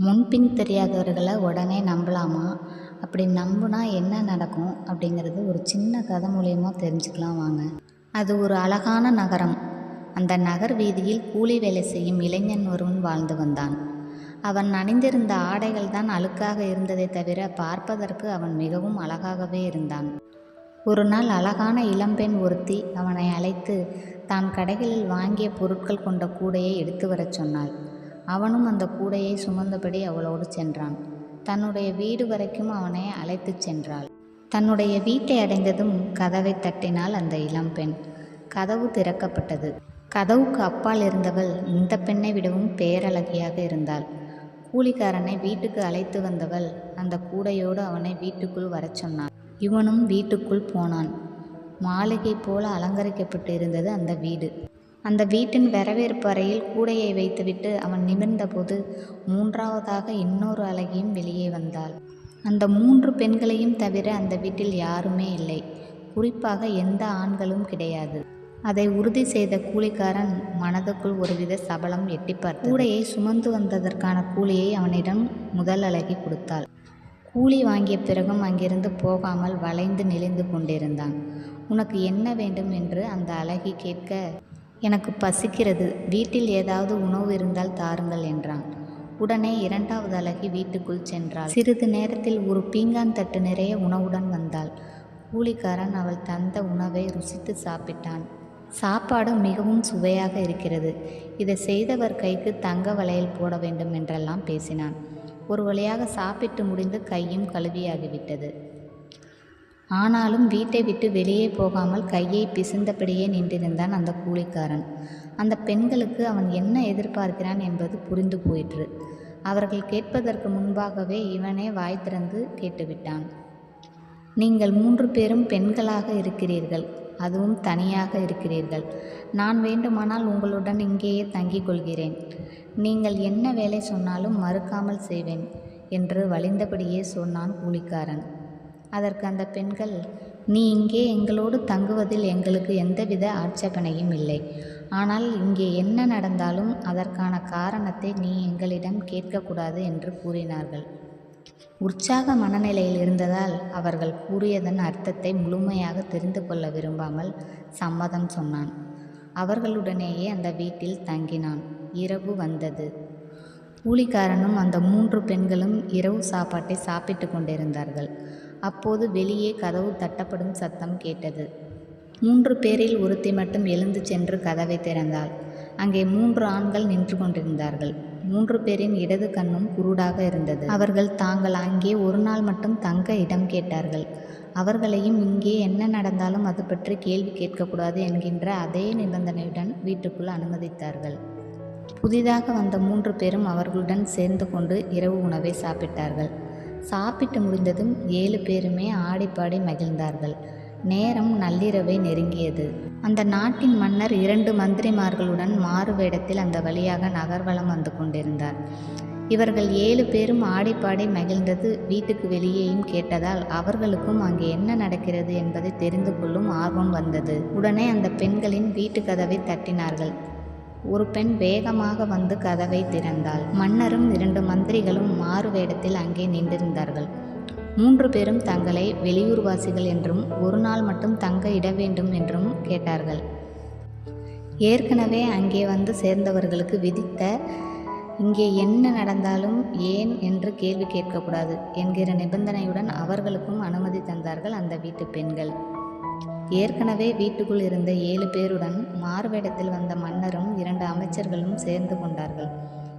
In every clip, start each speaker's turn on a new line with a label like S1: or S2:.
S1: முன்பின் தெரியாதவர்களை உடனே நம்பலாமா? அப்படி நம்பினா என்ன நடக்கும் அப்படிங்கிறது ஒரு சின்ன கதை மூலயமா தெரிஞ்சுக்கலாம் வாங்க. அது ஒரு அழகான நகரம். அந்த நகர் வீதியில் கூலி வேலை செய்யும் இளைஞன் ஒருவன் வாழ்ந்து வந்தான். அவன் அணிந்திருந்த ஆடைகள் தான் அழுக்காக இருந்ததை தவிர பார்ப்பதற்கு அவன் மிகவும் அழகாகவே இருந்தான். ஒரு நாள் அழகான இளம்பெண் ஒருத்தி அவனை அழைத்து தான் கடைகளில் வாங்கிய பொருட்கள் கொண்ட கூடையை எடுத்து வரச் சொன்னாள். அவனும் அந்த கூடையை சுமந்தபடி அவளோடு சென்றான். தன்னுடைய வீடு வரைக்கும் அவனை அழைத்துச் சென்றாள். தன்னுடைய வீட்டை அடைந்ததும் கதவை தட்டினாள் அந்த இளம்பெண் கதவு திறக்கப்பட்டது. கதவுக்கு அப்பால் இருந்தவள் இந்த பெண்ணை விடவும் பேரழகியாக இருந்தாள். கூலிக்காரனை வீட்டுக்கு அழைத்து வந்தவள் அந்த கூடையோடு அவனை வீட்டுக்குள் வரச் சொன்னான் இவனும் வீட்டுக்குள் போனான். மாளிகை போல அலங்கரிக்கப்பட்டு இருந்தது அந்த வீடு. அந்த வீட்டின் வரவேற்பு அறையில் கூடையை வைத்துவிட்டு அவன் நிமிர்ந்தபோது மூன்றாவதாக இன்னொரு அழகியும் வெளியே வந்தாள். அந்த மூன்று பெண்களையும் தவிர அந்த வீட்டில் யாருமே இல்லை. குறிப்பாக எந்த ஆண்களும் கிடையாது. அதை உறுதி செய்த கூலிக்காரன் மனதுக்குள் ஒருவித சபலம் எட்டி பார்த்து கூடையை சுமந்து வந்ததற்கான கூலியை அவனிடம் முதல் அழகி கொடுத்தாள். கூலி வாங்கிய பிறகும் அங்கிருந்து போகாமல் வளைந்து நெளிந்து கொண்டிருந்தான். உனக்கு என்ன வேண்டும்? என்று அந்த அழகி கேட்க எனக்கு பசிக்கிறது. வீட்டில் ஏதாவது உணவு இருந்தால் தாருங்கள் என்றான். உடனே இரண்டாவது அழகி வீட்டுக்குள் சென்றாள். சிறிது நேரத்தில் ஒரு பீங்கான் தட்டு நிறைய உணவுடன் வந்தாள். கூலிக்காரன் அவள் தந்த உணவை ருசித்து சாப்பிட்டான். சாப்பாடு மிகவும் சுவையாக இருக்கிறது. இதை செய்தவர் கைக்கு தங்க வளையல் போட வேண்டும் என்றெல்லாம் பேசினான். ஒரு வழியாக சாப்பிட்டு முடிந்து கையும் கழுவியாகிவிட்டது. ஆனாலும் வீட்டை விட்டு வெளியே போகாமல் கையை பிசைந்தபடியே நின்றிருந்தான் அந்த கூலிக்காரன். அந்த பெண்களுக்கு அவன் என்ன எதிர்பார்க்கிறான் என்பது புரிந்து போயிற்று. அவர்கள் கேட்பதற்கு முன்பாகவே இவனே வாய் திறந்து கேட்டுவிட்டான். நீங்கள் மூன்று பேரும் பெண்களாக இருக்கிறீர்கள். அதுவும் தனியாக இருக்கிறீர்கள். நான் வேண்டுமானால் உங்களுடன் இங்கேயே தங்கிக் கொள்கிறேன். நீங்கள் என்ன வேலை சொன்னாலும் மறுக்காமல் செய்வேன் என்று வழிந்தபடியே சொன்னான் கூலிக்காரன். அதற்கு அந்த பெண்கள் நீ இங்கே எங்களோடு தங்குவதில் எங்களுக்கு எந்தவித ஆட்சேபனையும் இல்லை. ஆனால் இங்கே என்ன நடந்தாலும் அதற்கான காரணத்தை நீ எங்களிடம் கேட்கக்கூடாது என்று கூறினார்கள். உற்சாக மனநிலையில் இருந்ததால் அவர்கள் கூறியதன் அர்த்தத்தை முழுமையாக தெரிந்து கொள்ள விரும்பாமல் சம்மதம் சொன்னான். அவர்களுடனேயே அந்த வீட்டில் தங்கினான். இரவு வந்தது. கூலிக்காரனும் அந்த மூன்று பெண்களும் இரவு சாப்பாட்டை சாப்பிட்டு கொண்டிருந்தார்கள். அப்போது வெளியே கதவு தட்டப்படும் சத்தம் கேட்டது. மூன்று பேரில் ஒருத்தி மட்டும் எழுந்து சென்று கதவை திறந்தாள். அங்கே மூன்று ஆண்கள் நின்று கொண்டிருந்தார்கள். மூன்று பேரின் இடது கண்ணும் குருடாக இருந்தது. அவர்கள் தாங்கள் அங்கே ஒரு நாள் மட்டும் தங்க இடம் கேட்டார்கள். அவர்களையும் இங்கே என்ன நடந்தாலும் அது பற்றி கேள்வி கேட்கக்கூடாது என்கின்ற அதே நிபந்தனையுடன் வீட்டுக்குள் அனுமதித்தார்கள். புதிதாக வந்த மூன்று பேரும் அவர்களுடன் சேர்ந்து கொண்டு இரவு உணவை சாப்பிட்டார்கள். சாப்பிட்டு முடிந்ததும் ஏழு பேருமே ஆடிப்பாடி மகிழ்ந்தார்கள். நேரம் நள்ளிரவை நெருங்கியது. அந்த நாட்டின் மன்னர் இரண்டு மந்திரிமார்களுடன் மாறு வேடத்தில் அந்த வழியாக நகர்வலம் வந்து கொண்டிருந்தார். இவர்கள் ஏழு பேரும் ஆடிப்பாடி மகிழ்ந்தது வீட்டுக்கு வெளியேயும் கேட்டதால் அவர்களுக்கும் அங்கே என்ன நடக்கிறது என்பதை தெரிந்து கொள்ளும் ஆர்வம் வந்தது. உடனே அந்த பெண்களின் வீட்டு கதவை தட்டினார்கள். ஒரு பெண் வேகமாக வந்து கதவை திறந்தாள். மன்னரும் இரண்டு மந்திரிகளும் மாறு வேடத்தில் அங்கே நின்றிருந்தார்கள். மூன்று பேரும் தங்களை வெளியூர்வாசிகள் என்றும் ஒரு நாள் மட்டும் தங்க இட வேண்டும் என்றும் கேட்டார்கள். ஏற்கனவே அங்கே வந்து சேர்ந்தவர்களுக்கு விதித்த இங்கே என்ன நடந்தாலும் ஏன் என்று கேள்வி கேட்கக்கூடாது என்கிற நிபந்தனையுடன் அவர்களுக்கும் அனுமதி தந்தார்கள் அந்த வீட்டு பெண்கள். ஏற்கனவே வீட்டுக்குள் இருந்த ஏழு பேருடன் மாறுவேடத்தில் வந்த மன்னரும் இரண்டு அமைச்சர்களும் சேர்ந்து கொண்டார்கள்.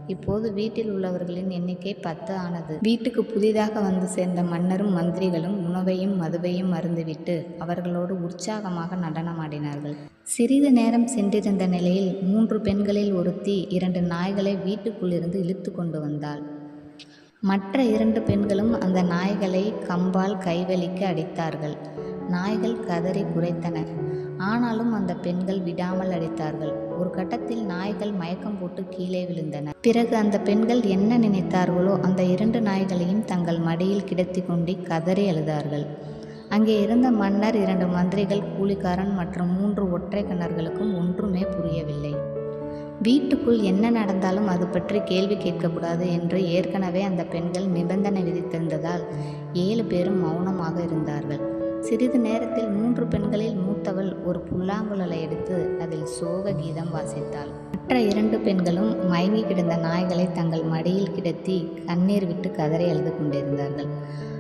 S1: இப்போது வீட்டில் உள்ளவர்களின் எண்ணிக்கை பத்து ஆனது. வீட்டுக்கு புதிதாக வந்து சேர்ந்த மன்னரும் மந்திரிகளும் உணவையும் மதுவையும் மருந்துவிட்டு அவர்களோடு உற்சாகமாக நடனமாடினார்கள். சிறிது நேரம் சென்றிருந்த நிலையில் மூன்று பெண்களில் ஒருத்தி இரண்டு நாய்களை வீட்டுக்குள்ளிருந்து இழுத்து கொண்டு வந்தாள். மற்ற இரண்டு பெண்களும் அந்த நாய்களை கம்பால் கைவலிக்க அடித்தார்கள். நாய்கள் கதறி குறைத்தன ஆனாலும் அந்த பெண்கள் விடாமல் அடித்தார்கள். ஒரு கட்டத்தில் நாய்கள் மயக்கம் போட்டு கீழே விழுந்தன. பிறகு அந்த பெண்கள் என்ன நினைத்தார்களோ அந்த இரண்டு நாய்களையும் தங்கள் மடியில் கிடத்தி கொண்டு கதறி அழுதார்கள். அங்கே இருந்த மன்னர் இரண்டு மந்திரிகள் கூலிக்காரன் மற்றும் மூன்று ஒற்றை கிணறுகளுக்கும் ஒன்றுமே புரியவில்லை. வீட்டுக்குள் என்ன நடந்தாலும் அது பற்றி கேள்வி கேட்கக்கூடாது என்று ஏற்கனவே அந்த பெண்கள் நிபந்தனை விதித்திருந்ததால் ஏழு பேரும் மௌனமாக இருந்தார்கள். சிறிது நேரத்தில் மூன்று பெண்களில் மூத்தவள் ஒரு புல்லாங்குழலை எடுத்து அதில் சோக கீதம் வாசித்தாள். மற்ற இரண்டு பெண்களும் மயங்கி கிடந்த நாய்களை தங்கள் மடியில் கிடத்தி கண்ணீர் விட்டு கதறி அழுது கொண்டிருந்தார்கள்.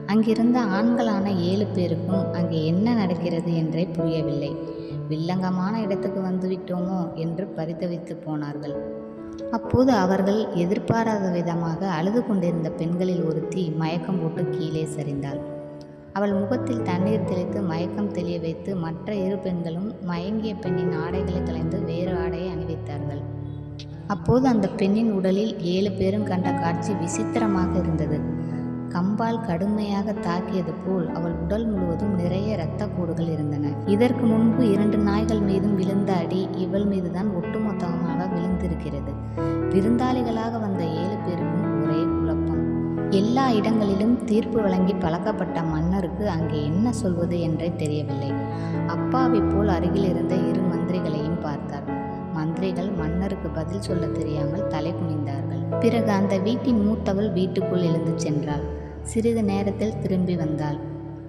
S1: அங்கிருந்த ஆண்களான ஏழு பேருக்கும் அங்கே என்ன நடக்கிறது என்றே புரியவில்லை. வில்லங்கமான இடத்துக்கு வந்துவிட்டோமோ என்று பரிதவித்து போனார்கள். அப்போது அவர்கள் எதிர்பாராத விதமாக அழுது கொண்டிருந்த பெண்களில் ஒருத்தி மயக்கம் போட்டு கீழே சரிந்தாள். அவள் முகத்தில் தண்ணீர் தெளித்து மயக்கம் தெளிய வைத்து மற்ற இரு பெண்களும் மயங்கிய பெண்ணின் ஆடைகளை கலைந்து வேறு ஆடையை அணிவித்தார்கள். அப்போது அந்த பெண்ணின் உடலில் ஏழு பேரும் கண்ட காட்சி விசித்திரமாக இருந்தது. கம்பால் கடுமையாக தாக்கியது போல் அவள் உடல் முழுவதும் நிறைய இரத்த கூடுகள் இருந்தன. இதற்கு முன்பு இரண்டு நாய்கள் மீதும் விழுந்த அடி இவள் மீதுதான் ஒட்டுமொத்தமாக விழுந்திருக்கிறது. விருந்தாளிகளாக வந்த ஏழு பேருக்கும் ஒரே குழப்பம். எல்லா இடங்களிலும் தீர்ப்பு வழங்கி பழக்கப்பட்ட மண் அவருக்கு அங்கே என்ன சொல்வது என்றே தெரியவில்லை. அப்பாவை போல் அருகில் இருந்த இரு மந்திரிகளையும் பார்த்தார். மந்திரிகள் மன்னருக்கு பதில் சொல்ல தெரியாமல் தலை குனிந்தார்கள். பிறகு அந்த வீட்டின் மூத்தவள் வீட்டுக்குள் எழுந்து சென்றாள். சிறிது நேரத்தில் திரும்பி வந்தாள்.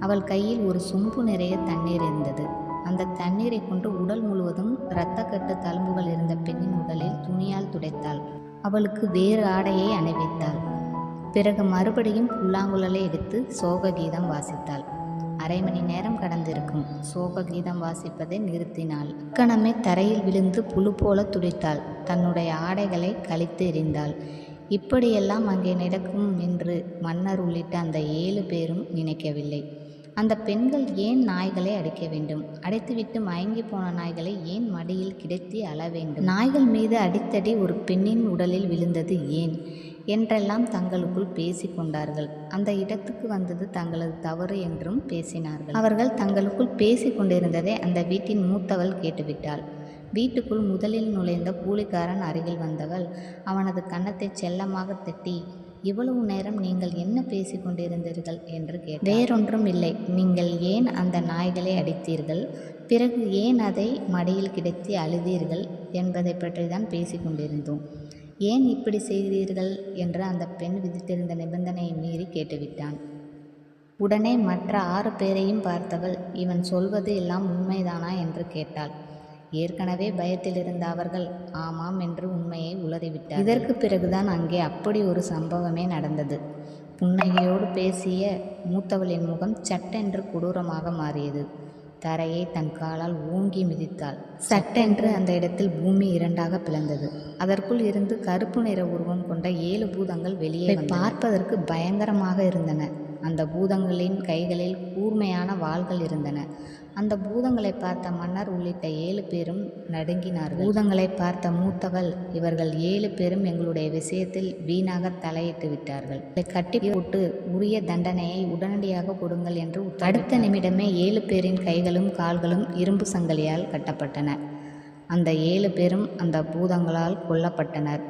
S1: அவள் கையில் ஒரு சொம்பு நிறைய தண்ணீர் இருந்தது. அந்த தண்ணீரை கொண்டு உடல் முழுவதும் இரத்தக்கட்டு தழும்புகள் இருந்த பெண்ணின் உடலில் துணியால் துடைத்தாள். அவளுக்கு வேறு ஆடையை அணிவித்தாள். பிறகு மறுபடியும் புல்லாங்குழலை எடுத்து சோக கீதம் வாசித்தாள். அரை மணி நேரம் கடந்திருக்கும். சோக கீதம் வாசிப்பதை நிறுத்தினாள். கணமே தரையில் விழுந்து புழு போல துடித்தாள். தன்னுடைய ஆடைகளை கழித்து எறிந்தாள். இப்படியெல்லாம் அங்கே நடக்கும் என்று மன்னர் உள்ளிட்ட அந்த ஏழு பேரும் நினைக்கவில்லை. அந்த பெண்கள் ஏன் நாய்களை அடிக்க வேண்டும்? அடைத்துவிட்டு மயங்கி போன நாய்களை ஏன் மடியில் கிடத்தி அள வேண்டும்? நாய்கள் மீது அடித்தடி ஒரு பெண்ணின் உடலில் விழுந்தது ஏன்? என்றெல்லாம் தங்களுக்குள் பேசிக்கொண்டார்கள் அந்த இடத்துக்கு வந்தது தங்களது தவறு என்றும் பேசினார்கள். அவர்கள் தங்களுக்குள் பேசிக் கொண்டிருந்ததை அந்த வீட்டின் மூத்தவள் கேட்டுவிட்டாள். வீட்டுக்குள் முதலில் நுழைந்த கூலிக்காரன் அருகில் வந்தவள் அவனது கன்னத்தை செல்லமாக தட்டி இவ்வளவு நேரம் நீங்கள் என்ன பேசிக் கொண்டிருந்தீர்கள்? என்று கேட்டார் வேறொன்றும் இல்லை. நீங்கள் ஏன் அந்த நாய்களை அடித்தீர்கள்? பிறகு ஏன் அதை மடியில் கிடத்தி அழுதீர்கள்? என்பதை பற்றி தான் பேசிக் கொண்டிருந்தோம். ஏன் இப்படி செய்கிறீர்கள்? என்று அந்த பெண் விதித்திருந்த நிபந்தனையை மீறி கேட்டுவிட்டான். உடனே மற்ற ஆறு பேரையும் பார்த்தவள் இவன் சொல்வது எல்லாம் உண்மைதானா? என்று கேட்டாள். ஏற்கனவே பயத்தில் இருந்த அவர்கள் ஆமாம் என்று உண்மையை உளறிவிட்டார் இதற்கு பிறகுதான் அங்கே அப்படி ஒரு சம்பவமே நடந்தது. புன்னகையோடு பேசிய மூத்தவளின் முகம் சட்டென்று கொடூரமாக மாறியது. தரையை தன் காலால் ஓங்கி மிதித்தாள். சட்டென்று அந்த இடத்தில் பூமி இரண்டாக பிளந்தது. அதற்குள் இருந்து கருப்பு நிற உருவம் கொண்ட ஏழு பூதங்கள் வெளியே பார்ப்பதற்கு பயங்கரமாக இருந்தன. அந்த பூதங்களின் கைகளில் கூர்மையான வாள்கள் இருந்தன. அந்த பூதங்களை பார்த்த மன்னர் உள்ளிட்ட ஏழு பேரும் நடுங்கினார்கள். பூதங்களை பார்த்த மூத்தவள் இவர்கள் ஏழு பேரும் எங்களுடைய விஷயத்தில் வீணாக தலையிட்டு விட்டார்கள். இதை கட்டி போட்டு உரிய தண்டனையை உடனடியாக கொடுங்கள் என்று அடுத்த நிமிடமே ஏழு பேரின் கைகளும் கால்களும் இரும்பு சங்கிலியால் கட்டப்பட்டன. அந்த ஏழு பேரும் அந்த பூதங்களால் கொல்லப்பட்டனர்.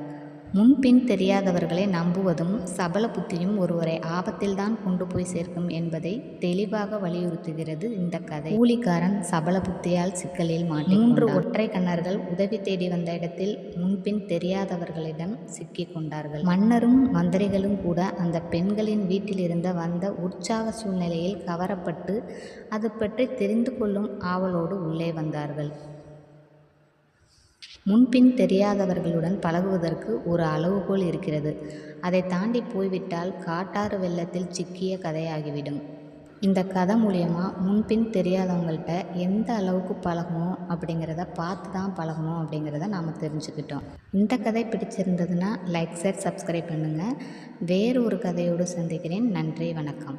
S1: முன்பின் தெரியாதவர்களை நம்புவதும் சபல புத்தியும் ஒருவரை ஆபத்தில்தான் கொண்டு போய் சேர்க்கும் என்பதை தெளிவாக வலியுறுத்துகிறது இந்த கதை. கூலிக்காரன் சபல புத்தியால் சிக்கலில் மாட்டி மூன்று ஒற்றை கண்ணர்கள் உதவி தேடி வந்த இடத்தில் முன்பின் தெரியாதவர்களிடம் சிக்கிக் கொண்டார்கள். மன்னரும் மந்திரிகளும் கூட அந்த பெண்களின் வீட்டில் இருந்த வந்த உற்சாக சூழ்நிலையில் கவரப்பட்டு அது பற்றி தெரிந்து கொள்ளும் ஆவலோடு உள்ளே வந்தார்கள். முன்பின் தெரியாதவர்களுடன் பழகுவதற்கு ஒரு அளவுகோல் இருக்கிறது. அதை தாண்டி போய்விட்டால் காட்டாறு வெள்ளத்தில் சிக்கிய கதையாகிவிடும். இந்த கதை மூலயமா முன்பின் தெரியாதவங்கள்ட்ட எந்த அளவுக்கு பழகணும் அப்படிங்கிறத பார்த்து தான் பழகணும் அப்படிங்கிறத நாம் தெரிஞ்சுக்கிட்டோம். இந்த கதை பிடிச்சிருந்ததுன்னா லைக் ஷேர் சப்ஸ்கிரைப் பண்ணுங்கள் வேறு ஒரு கதையோடு சந்திக்கிறேன். நன்றி வணக்கம்.